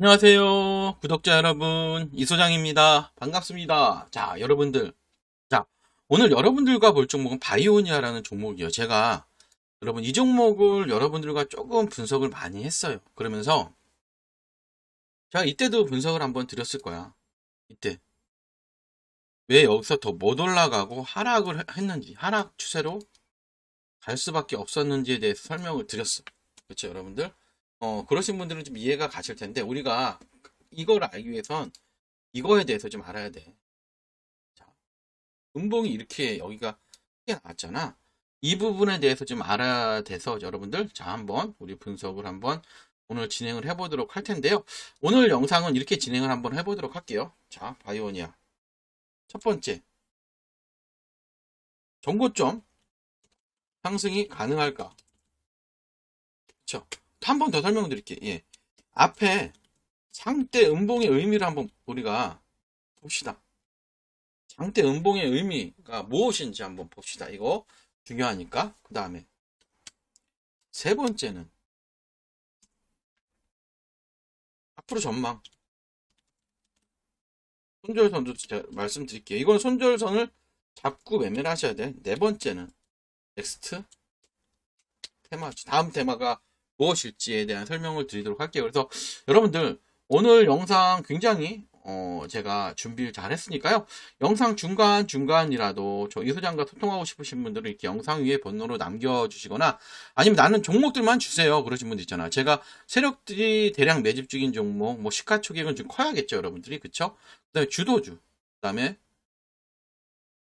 안녕하세요. 구독자 여러분. 이소장입니다. 반갑습니다. 자, 여러분들. 자, 오늘 여러분들과 볼 종목은 바이오니아라는 종목이요. 제가 여러분 이 종목을 여러분들과 조금 분석을 많이 했어요. 그러면서 제가 이때도 분석을 한번 드렸을 거야. 이때. 왜 여기서 더 못 올라가고 하락을 했는지, 하락 추세로 갈 수밖에 없었는지에 대해서 설명을 드렸어. 그렇죠, 여러분들? 어, 그러신 분들은 좀 이해가 가실 텐데, 우리가 이걸 알기 위해선 이거에 대해서 좀 알아야 돼. 자, 음봉이 이렇게 여기가 크게 나왔잖아. 이 부분에 대해서 좀 알아야 돼서 여러분들, 자, 한번 우리 분석을 한번 오늘 진행을 해보도록 할 텐데요. 오늘 영상은 이렇게 진행을 한번 해보도록 할게요. 자, 바이오니아. 첫 번째. 정고점 상승이 가능할까? 그쵸? 한 번 더 설명드릴게요. 예. 앞에 상대 음봉의 의미를 한번 우리가 봅시다. 상대 음봉의 의미가 무엇인지 한번 봅시다. 이거 중요하니까. 그 다음에 세 번째는 앞으로 전망. 손절선도 제가 말씀드릴게요. 이건 손절선을 잡고 매매를 하셔야 돼. 네 번째는 넥스트 테마. 다음 테마가 무엇일지에 대한 설명을 드리도록 할게요. 그래서 여러분들 오늘 영상 굉장히 어, 제가 준비를 잘 했으니까요. 영상 중간중간이라도 저 이소장과 소통하고 싶으신 분들은 이렇게 영상 위에 번호로 남겨주시거나 아니면 나는 종목들만 주세요. 그러신 분들 있잖아. 제가 세력들이 대량 매집 중인 종목, 뭐 시가총액은 좀 커야겠죠. 여러분들이. 그쵸? 그 다음에 주도주. 그 다음에 그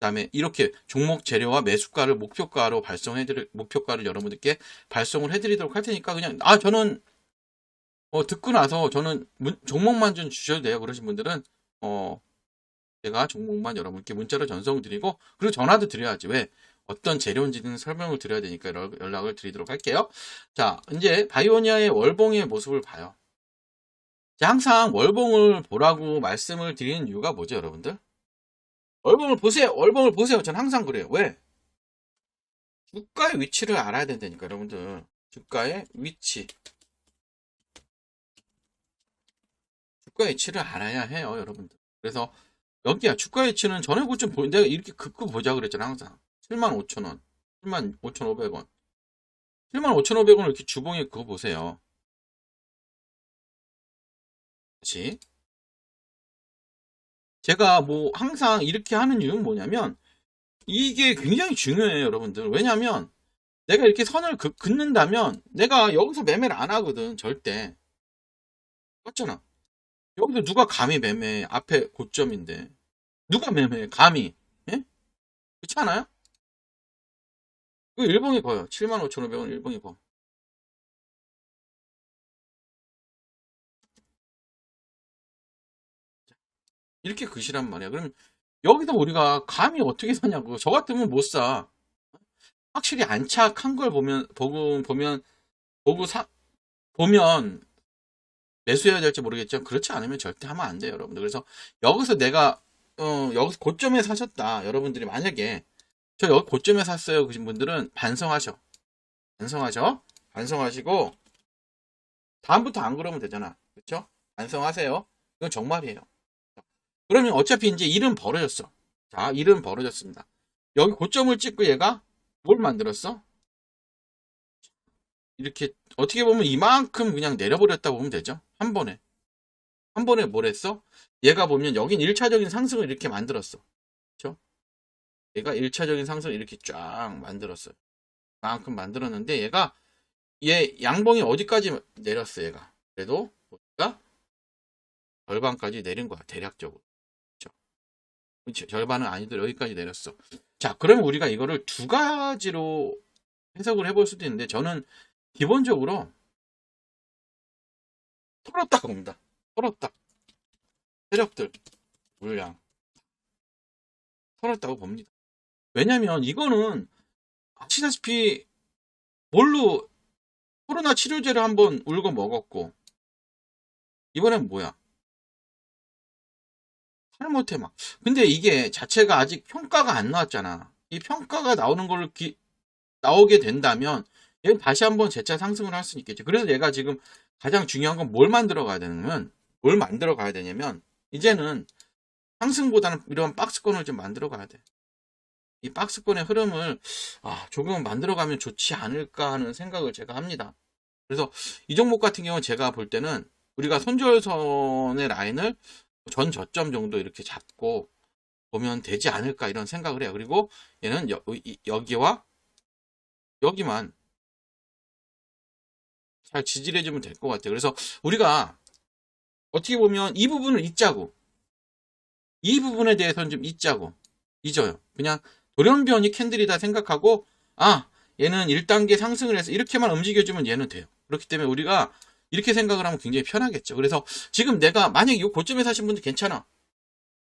다음에 이렇게 종목 재료와 매수가를 목표가로 발송해드릴 목표가를 여러분들께 발송을 해드리도록 할 테니까 그냥 아 저는 어 듣고 나서 저는 문- 종목만 좀 주셔도 돼요. 그러신 분들은 어 제가 종목만 여러분께 문자로 전송 드리고 그리고 전화도 드려야지. 왜? 어떤 재료인지는 설명을 드려야 되니까 연락- 연락을 드리도록 할게요. 자 이제 바이오니아의 월봉의 모습을 봐요. 자, 항상 월봉을 보라고 말씀을 드리는 이유가 뭐죠 여러분들 월봉을 보세요. 월봉을 보세요. 전 항상 그래요. 왜? 주가의 위치를 알아야 된다니까, 여러분들. 주가의 위치. 주가의 위치를 알아야 해요, 여러분들. 그래서 여기야, 주가 위치는 전에 고점 보, 내가 이렇게 긋고 보자 그랬잖아, 항상. 75,000원. 75,500원. 75,500원을 이렇게 주봉에 그거 보세요. 그렇지? 제가 뭐 항상 이렇게 하는 이유는 뭐냐면 이게 굉장히 중요해요, 여러분들. 왜냐면 내가 이렇게 선을 긋, 긋는다면 내가 여기서 매매를 안 하거든, 절대. 맞잖아. 여기서 누가 감히 매매, 앞에 고점인데. 누가 매매해, 감히. 예? 그렇지 않아요? 그 일봉이 거요. 75,500원 일봉이 거. 이렇게 그시란 말이야. 그럼 여기서 우리가 감히 어떻게 사냐고. 저 같으면 못 사. 확실히 안착한 걸 보면 보고 보면 보고 사 보면 매수해야 될지 모르겠지만 그렇지 않으면 절대 하면 안 돼요, 여러분들. 그래서 여기서 내가 어 여기서 고점에 사셨다. 여러분들이 만약에 저 여기 고점에 샀어요. 그신 분들은 반성하셔. 반성하셔. 반성하시고 다음부터 안 그러면 되잖아. 그렇죠? 반성하세요. 이건 정말이에요. 그러면 어차피 이제 일은 벌어졌어. 자, 일은 벌어졌습니다. 여기 고점을 찍고 얘가 뭘 만들었어? 이렇게 어떻게 보면 이만큼 그냥 내려버렸다 보면 되죠. 한 번에. 한 번에 뭘 했어? 얘가 보면 여긴 1차적인 상승을 이렇게 만들었어. 그렇죠? 얘가 1차적인 상승을 이렇게 쫙 만들었어요. 그만큼 만들었는데 얘가 얘 양봉이 어디까지 내렸어 얘가. 그래도 보니까 절반까지 내린 거야 대략적으로. 절반은 아니더라도 여기까지 내렸어. 자, 그러면 우리가 이거를 두 가지로 해석을 해볼 수도 있는데 저는 기본적으로 털었다고 봅니다. 털었다. 세력들 물량 털었다고 봅니다. 왜냐면 이거는 아시다시피 뭘로 코로나 치료제를 한번 울고 먹었고 이번엔 뭐야? 잘못해 막. 근데 이게 자체가 아직 평가가 안 나왔잖아. 이 평가가 나오는 걸로 기- 나오게 된다면 얘는 다시 한번 재차 상승을 할 수 있겠죠. 그래서 얘가 지금 가장 중요한 건 뭘 만들어 가야 되냐면 뭘 만들어 가야 되냐면 이제는 상승보다는 이런 박스권을 좀 만들어 가야 돼. 이 박스권의 흐름을 아, 조금은 만들어 가면 좋지 않을까 하는 생각을 제가 합니다. 그래서 이 종목 같은 경우는 제가 볼 때는 우리가 손절선의 라인을 전 저점 정도 이렇게 잡고 보면 되지 않을까 이런 생각을 해요. 그리고 얘는 여, 이- 여기와 여기만 잘 지지해주면 될 것 같아요. 그래서 우리가 어떻게 보면 이 부분을 잊자고 이 부분에 대해서는 좀 잊자고 잊어요. 그냥 돌연변이 캔들이다 생각하고 아 얘는 1단계 상승을 해서 이렇게만 움직여주면 얘는 돼요. 그렇기 때문에 우리가 이렇게 생각을 하면 굉장히 편하겠죠. 그래서 지금 내가 만약에 이 고점에 사신 분들 괜찮아.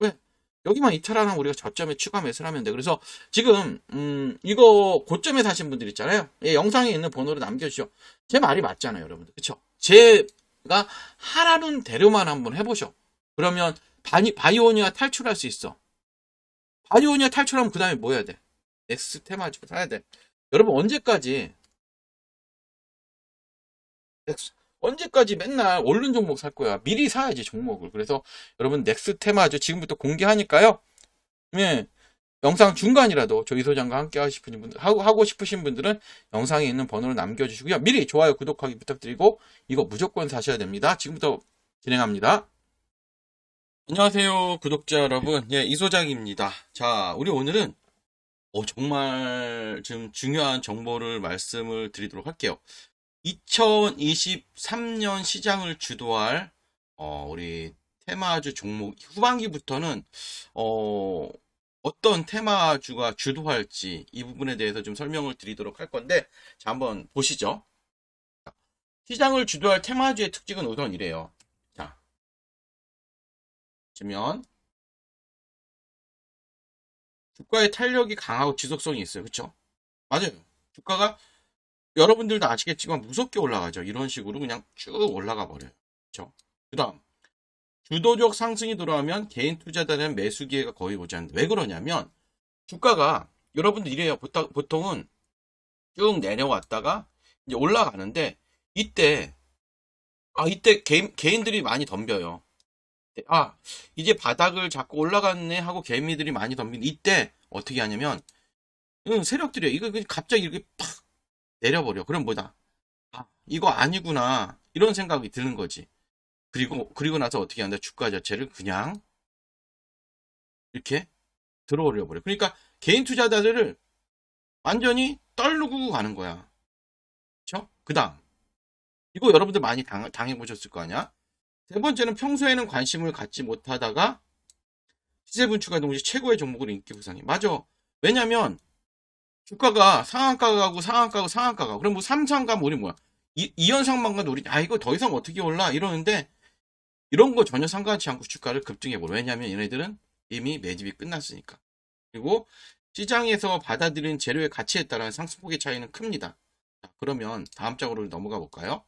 왜? 여기만 이탈하면 우리가 저점에 추가 매수를 하면 돼. 그래서 지금 음 이거 고점에 사신 분들 있잖아요. 예, 영상에 있는 번호를 남겨주죠. 제 말이 맞잖아요, 여러분들. 그쵸? 제가 하라는 대로만 한번 해보셔. 그러면 바니, 바이오니아 탈출할 수 있어. 바이오니아 탈출하면 그 다음에 뭐 해야 돼? 넥스 테마주 사야 돼. 여러분 언제까지 넥스 언제까지 맨날 오른 종목 살 거야? 미리 사야지 종목을. 그래서 여러분 넥스 테마주 지금부터 공개하니까요. 예. 영상 중간이라도 조이 소장과 함께 하고 싶으신 분들 하고, 하고 싶으신 분들은 영상에 있는 번호를 남겨 주시고요. 미리 좋아요, 구독하기 부탁드리고 이거 무조건 사셔야 됩니다. 지금부터 진행합니다. 안녕하세요, 구독자 여러분. 예, 이 소장입니다. 자, 우리 오늘은 어, 정말 지금 중요한 정보를 말씀을 드리도록 할게요. 2023년 시장을 주도할 어, 우리 테마주 종목 후반기부터는 어, 어떤 테마주가 주도할지 이 부분에 대해서 좀 설명을 드리도록 할 건데 자 한번 보시죠. 시장을 주도할 테마주의 특징은 우선 이래요. 자, 보시면 주가의 탄력이 강하고 지속성이 있어요. 그렇죠? 맞아요. 주가가 여러분들도 아시겠지만 무섭게 올라가죠. 이런 식으로 그냥 쭉 올라가 버려요. 그렇죠? 그 다음 주도적 상승이 들어오면 개인 투자자는 매수 기회가 거의 오지 않는다. 왜 그러냐면 주가가 여러분들 이래요. 보통, 보통은 쭉 내려왔다가 이제 올라가는데 이때 아 이때 개인, 개인들이 많이 덤벼요. 아 이제 바닥을 잡고 올라갔네 하고 개미들이 많이 덤빈 이때 어떻게 하냐면 응, 세력들이 이거 갑자기 이렇게 팍 내려버려. 그럼 뭐다? 아 이거 아니구나 이런 생각이 드는 거지. 그리고 그리고 나서 어떻게 한다? 주가 자체를 그냥 이렇게 들어올려 버려. 그러니까 개인 투자자들을 완전히 떨르고 가는 거야. 그렇죠? 그다음 이거 여러분들 많이 당, 당해 보셨을 거 아니야? 세 번째는 평소에는 관심을 갖지 못하다가 시세 분출과 동시에 최고의 종목으로 인기 부상이. 맞아. 왜냐면 주가가 상한가 가고 상한가 가고 상한가 가고 그럼 뭐 삼상 가면 우리 뭐야? 이, 이 현상만 가도 우리 아 이거 더 이상 어떻게 올라 이러는데 이런 거 전혀 상관치 않고 주가를 급등해 버려. 왜냐면 얘네들은 이미 매집이 끝났으니까. 그리고 시장에서 받아들인 재료의 가치에 따라 상승폭의 차이는 큽니다. 자, 그러면 다음 장으로 넘어가 볼까요?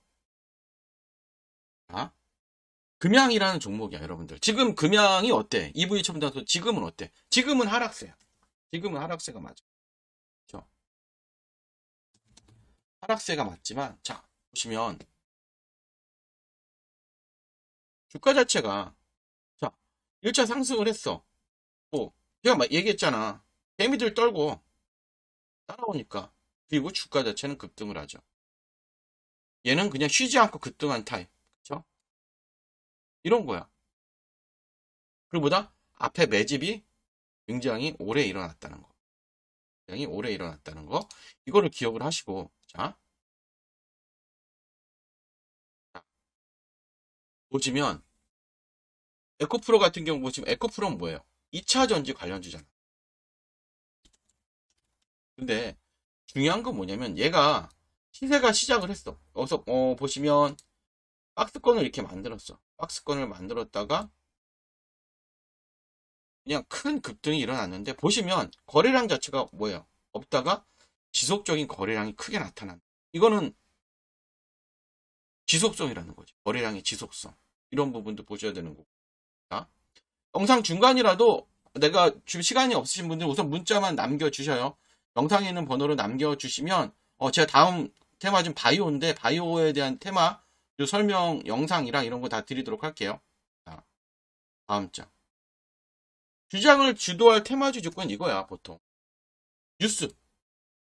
자, 금양이라는 종목이야, 여러분들. 지금 금양이 어때? EV 첨단소 지금은 어때? 지금은 하락세야. 지금은 하락세가 맞아. 하락세가 맞지만, 자, 보시면, 주가 자체가, 자, 1차 상승을 했어. 뭐, 제가 막 얘기했잖아. 개미들 떨고, 따라오니까. 그리고 주가 자체는 급등을 하죠. 얘는 그냥 쉬지 않고 급등한 타입. 그쵸? 이런 거야. 그리고 뭐다? 앞에 매집이 굉장히 오래 일어났다는 거. 굉장히 오래 일어났다는 거. 이거를 기억을 하시고, 자. 자. 보시면, 에코프로 같은 경우 보시면, 에코프로는 뭐예요? 2차 전지 관련주잖아. 근데, 중요한 건 뭐냐면, 얘가 시세가 시작을 했어. 여기서, 어, 보시면, 박스권을 이렇게 만들었어. 박스권을 만들었다가 그냥 큰 급등이 일어났는데 보시면 거래량 자체가 뭐예요? 없다가 지속적인 거래량이 크게 나타난다. 이거는 지속성이라는 거지. 거래량의 지속성. 이런 부분도 보셔야 되는 거고. 자, 영상 중간이라도 내가 지금 시간이 없으신 분들 우선 문자만 남겨주셔요. 영상에 있는 번호로 남겨주시면 어, 제가 다음 테마 좀 바이오인데 바이오에 대한 테마 그 설명 영상이랑 이런 거 다 드리도록 할게요. 자, 다음 장. 주장을 주도할 테마주 조건 이거야, 보통. 뉴스.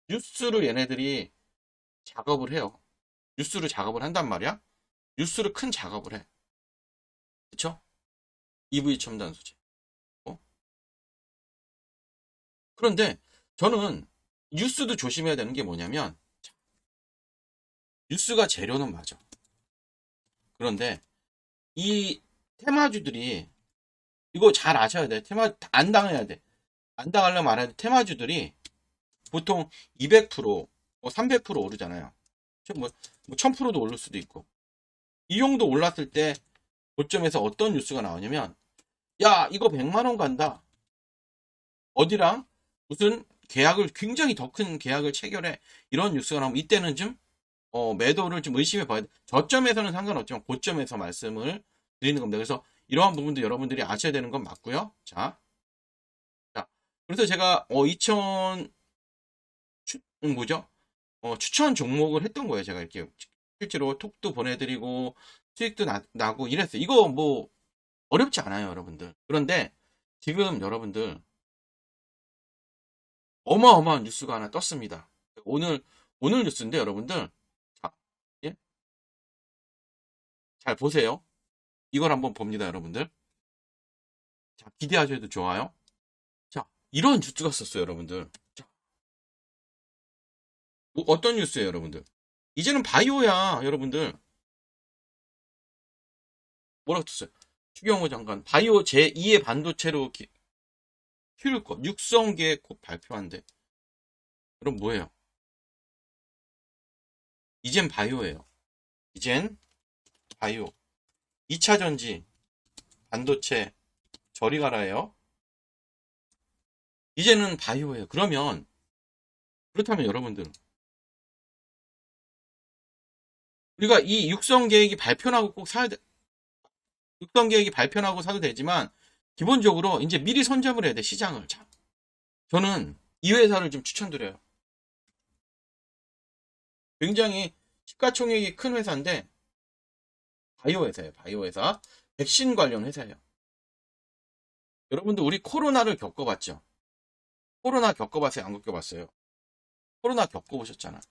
뉴스를 얘네들이 작업을 해요. 뉴스를 작업을 한단 말이야. 뉴스를 큰 작업을 해. 그쵸? EV 첨단 소재. 어? 그런데 저는 뉴스도 조심해야 되는 게 뭐냐면 뉴스가 재료는 맞아. 그런데 이 테마주들이 이거 잘 아셔야 돼. 테마 안 당해야 돼. 안 당하려면 알아야 돼. 테마주들이 보통 200%, 뭐300% 오르잖아요. 뭐, 뭐 1000%도 오를 수도 있고. 이 정도 올랐을 때 고점에서 어떤 뉴스가 나오냐면 야 이거 100만원 간다. 어디랑 무슨 계약을 굉장히 더 큰 계약을 체결해 이런 뉴스가 나오면 이때는 좀 어, 매도를 좀 의심해 봐야 돼. 저점에서는 상관없지만 고점에서 말씀을 드리는 겁니다. 그래서 이러한 부분도 여러분들이 아셔야 되는 건 맞고요. 자, 자, 그래서 제가 어 2000, 추, 음, 뭐죠? 어, 추천 종목을 했던 거예요. 제가 이렇게 실제로 톡도 보내드리고 수익도 나, 나고 이랬어요. 이거 뭐 어렵지 않아요, 여러분들. 그런데 지금 여러분들 어마어마한 뉴스가 하나 떴습니다. 오늘 오늘 뉴스인데 여러분들 자, 예? 잘 보세요. 이걸 한번 봅니다, 여러분들. 자, 기대하셔도 좋아요. 자, 이런 뉴스가 썼어요, 여러분들. 자, 뭐 어떤 뉴스예요, 여러분들? 이제는 바이오야, 여러분들. 뭐라고 떴어요? 추경호 장관, 바이오 제2의 반도체로 기, 키울 것, 육성 계획 곧 발표한대. 그럼 뭐예요? 이젠 바이오예요. 이젠 바이오. 2차 전지, 반도체, 저리 가라예요. 이제는 바이오예요. 그러면 그렇다면 여러분들 우리가 이 육성 계획이 발표나고 꼭 사야 돼. 육성 계획이 발표나고 사도 되지만 기본적으로 이제 미리 선점을 해야 돼 시장을. 자, 저는 이 회사를 좀 추천드려요. 굉장히 시가총액이 큰 회사인데 바이오 회사예요. 바이오 회사. 백신 관련 회사예요. 여러분들 우리 코로나를 겪어봤죠? 코로나 겪어봤어요? 안 겪어봤어요? 코로나 겪어보셨잖아.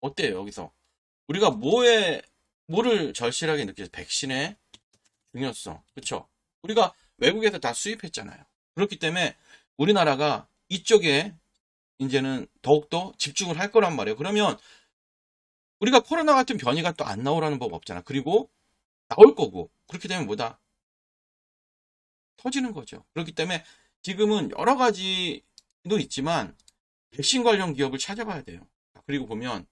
어때요, 여기서? 우리가 뭐에, 뭐를 절실하게 느끼죠? 백신의 중요성. 그쵸? 우리가 외국에서 다 수입했잖아요. 그렇기 때문에 우리나라가 이쪽에 이제는 더욱더 집중을 할 거란 말이에요. 그러면 우리가 코로나 같은 변이가 또 안 나오라는 법 없잖아. 그리고 나올 거고. 그렇게 되면 뭐다? 터지는 거죠. 그렇기 때문에 지금은 여러 가지도 있지만 백신 관련 기업을 찾아봐야 돼요. 그리고 보면 자,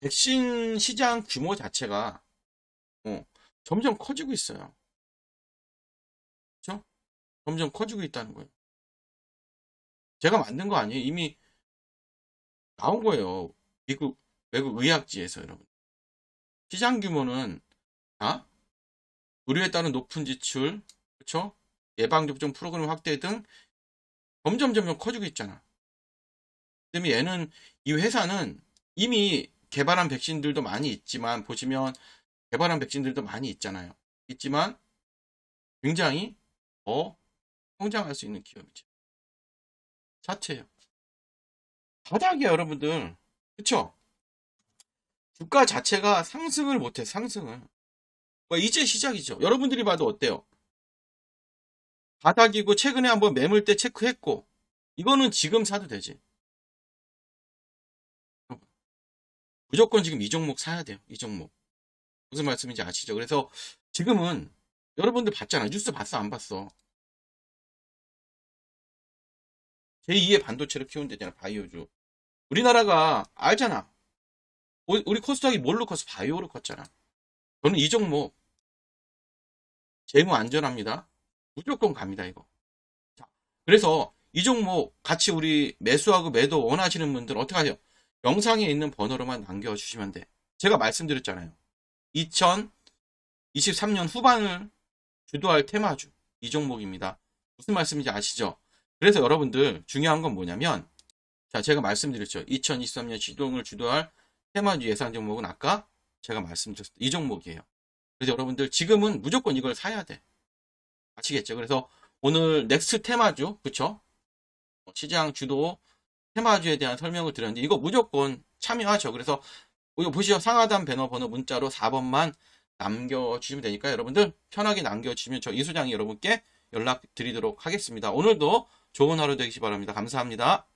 백신 시장 규모 자체가 어, 점점 커지고 있어요. 그렇죠? 점점 커지고 있다는 거예요. 제가 만든 거 아니에요. 이미 나온 거예요. 미국 외국 의학지에서 여러분. 시장 규모는 아? 의료에 따른 높은 지출, 그렇죠? 예방접종 프로그램 확대 등 점점 점점 커지고 있잖아. 때문에 얘는 이 회사는 이미 개발한 백신들도 많이 있지만 보시면 개발한 백신들도 많이 있잖아요. 있지만 굉장히 더 성장할 수 있는 기업이죠. 자체예요. 바닥이야 여러분들. 그쵸? 주가 자체가 상승을 못해 상승을. 뭐 이제 시작이죠. 여러분들이 봐도 어때요? 바닥이고 최근에 한번 매물대 체크했고 이거는 지금 사도 되지. 무조건 지금 이 종목 사야 돼요. 이 종목. 무슨 말씀인지 아시죠? 그래서 지금은 여러분들 봤잖아. 뉴스 봤어? 안 봤어? 제2의 반도체를 키운대잖아. 바이오주. 우리나라가 알잖아. 우리 코스닥이 뭘로 컸어? 바이오로 컸잖아. 저는 이 종목 재무 안전합니다. 무조건 갑니다, 이거. 자, 그래서 이 종목 같이 우리 매수하고 매도 원하시는 분들 어떻게 하세요? 영상에 있는 번호로만 남겨주시면 돼. 제가 말씀드렸잖아요. 2023년 후반을 주도할 테마주. 이 종목입니다. 무슨 말씀인지 아시죠? 그래서 여러분들 중요한 건 뭐냐면 자, 제가 말씀드렸죠. 2023년 시동을 주도할 테마주 예상 종목은 아까 제가 말씀드렸습니다. 이 종목이에요. 그래서 여러분들 지금은 무조건 이걸 사야 돼. 아시겠죠? 그래서 오늘 넥스트 테마주, 그쵸? 어, 시장 주도 테마주에 대한 설명을 드렸는데 이거 무조건 참여하죠. 그래서 이거 보시죠. 상하단 배너 번호 문자로 4번만 남겨주시면 되니까 여러분들 편하게 남겨주시면 저 이수장이 여러분께 연락 드리도록 하겠습니다. 오늘도 좋은 하루 되시기 바랍니다. 감사합니다.